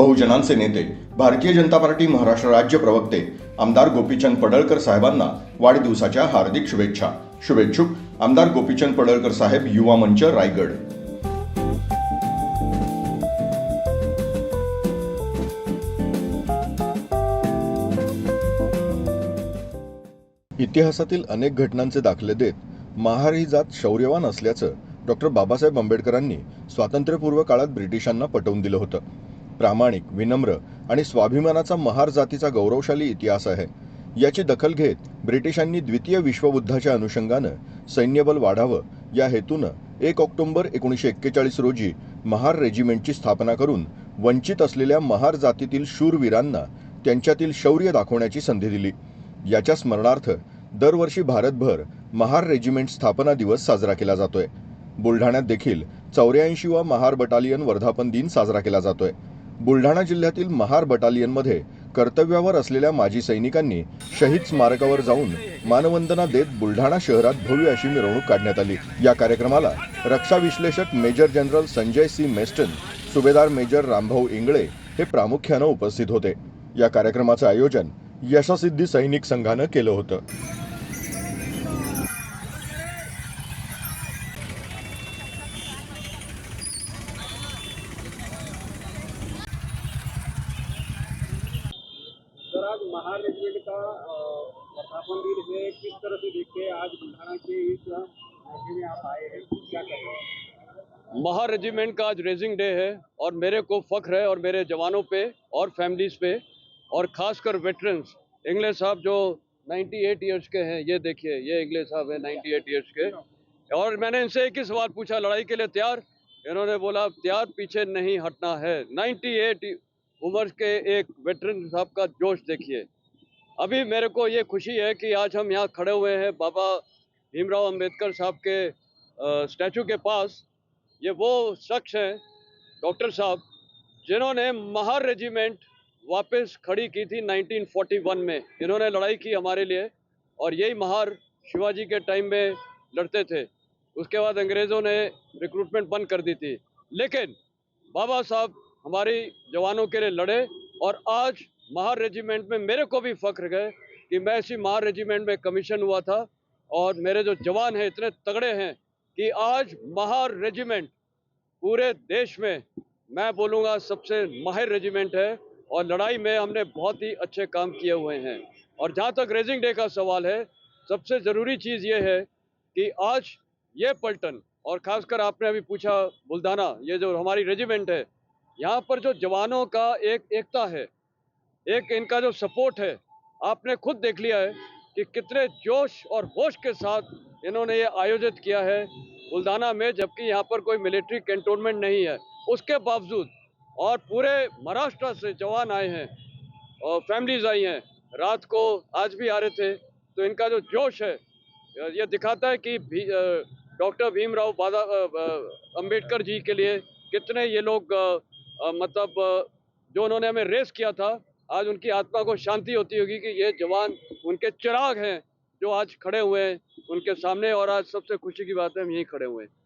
बहुजनांचे नेते भारतीय जनता पार्टी महाराष्ट्र राज्य प्रवक्ते आमदार गोपीचंद पडळकर साहेबांना वाढदिवसाच्या हार्दिक शुभेच्छा. शुभेच्छुक आमदार गोपीचंद पडळकर साहेब युवा मंच रायगड. इतिहासातील अनेक घटनांचे दाखले देत महार ही जात शौर्यवान असल्याचं डॉक्टर बाबासाहेब आंबेडकरांनी स्वातंत्र्यपूर्व काळात ब्रिटिशांना पटवून दिलं होतं. प्रामाणिक विनम्र आणि स्वाभिमानाचा महार जातीचा गौरवशाली इतिहास आहे. याची दखल घेत ब्रिटिशांनी द्वितीय विश्वयुद्धाच्या अनुषंगानं सैन्यबल वाढावं या हेतूनं एक ऑक्टोबर एकोणीसशे एक्केचाळीस रोजी महार रेजिमेंटची स्थापना करून वंचित असलेल्या महार जातीतील शूरवीरांना त्यांच्यातील शौर्य दाखवण्याची संधी दिली. याच्या स्मरणार्थ दरवर्षी भारतभर महार रेजिमेंट स्थापना दिवस साजरा केला जातोय. बुलढाण्यात देखील चौऱ्याऐंशीवा महार बटालियन वर्धापन दिन साजरा केला जातोय. बुलढाणा जिल्ह्यातील महार बटालियनमध्ये कर्तव्यावर असलेल्या माजी सैनिकांनी शहीद स्मारकावर जाऊन मानवंदना देत बुलढाणा शहरात भव्य अशी मिरवणूक काढण्यात आली. या कार्यक्रमाला रक्षा विश्लेषक major general Sanjay C. Meston subedar major Rambhau Ingle हे प्रामुख्यानं उपस्थित होते. या कार्यक्रमाचं आयोजन यशसिद्धी सैनिक संघानं केलं होतं. रेजिमेंट का किस तरह से देखते हैं आज के इस मौके में आप आए हैं? क्या कर रहे हैं? रेजिमेंट का आज रेजिंग डे है और मेरे को फख्र है और मेरे जवानों पे और फैमिलीज़ पे और खासकर वेटरन्स इंग्लिश साहब जो 98 इयर्स के हैं, ये देखिए, ये इंग्लिश साहब है 98 इयर्स के। और मैंने इनसे एक ही सवाल पूछा, लड़ाई के लिए तैयार? इन्होंने बोला तैयार पीछे नहीं हटना है। 98 उम्र के एक वेटरन साहब का जोश देखिए। अभी मेरे को ये खुशी है कि आज हम यहाँ खड़े हुए हैं बाबा भीमराव अंबेडकर साहब के स्टैचू के पास। ये वो शख्स हैं, डॉक्टर साहब, जिन्होंने महार रेजिमेंट वापस खड़ी की थी 1941 में। इन्होंने लड़ाई की हमारे लिए और यही महार शिवाजी के टाइम में लड़ते थे। उसके बाद अंग्रेज़ों ने रिक्रूटमेंट बंद कर दी थी। लेकिन बाबा साहब हमारी जवानों के लिए लड़े और आज महार रेजिमेंट में मेरे को भी फख्र है कि मैं इसी महार रेजिमेंट में कमीशन हुआ था और मेरे जो जवान हैं इतने तगड़े हैं कि आज महार रेजिमेंट पूरे देश में, मैं बोलूँगा सबसे माहिर रेजिमेंट है और लड़ाई में हमने बहुत ही अच्छे काम किए हुए हैं। और जहाँ तक रेजिंग डे का सवाल है, सबसे ज़रूरी चीज़ ये है कि आज ये पलटन और ख़ासकर आपने अभी पूछा बुल्दाना, ये जो हमारी रेजिमेंट है यहाँ पर जो जवानों का एक एकता है एक इनका जो सपोर्ट है आपने खुद देख लिया है कि कितने जोश और होश के साथ इन्होंने ये आयोजित किया है। बुल्दाना में जबकि यहाँ पर कोई मिलिट्री कैंटोनमेंट नहीं है। उसके बावजूद और पूरे महाराष्ट्र से जवान आए हैं और फैमिलीज़ आई हैं। रात को आज भी आ रहे थे तो इनका जो जोश है ये दिखाता है कि भी, डॉक्टर भीमराव बादा अ, अ, जी के लिए कितने ये लोग मतलब जो उन्होंने हमें रेस किया था, आज उनकी आत्मा को शांति होती होगी कि ये जवान उनके चिराग हैं, जो आज खड़े हुए हैं उनके सामने और आज सबसे खुशी की बात है, हम यहीं खड़े हुए हैं।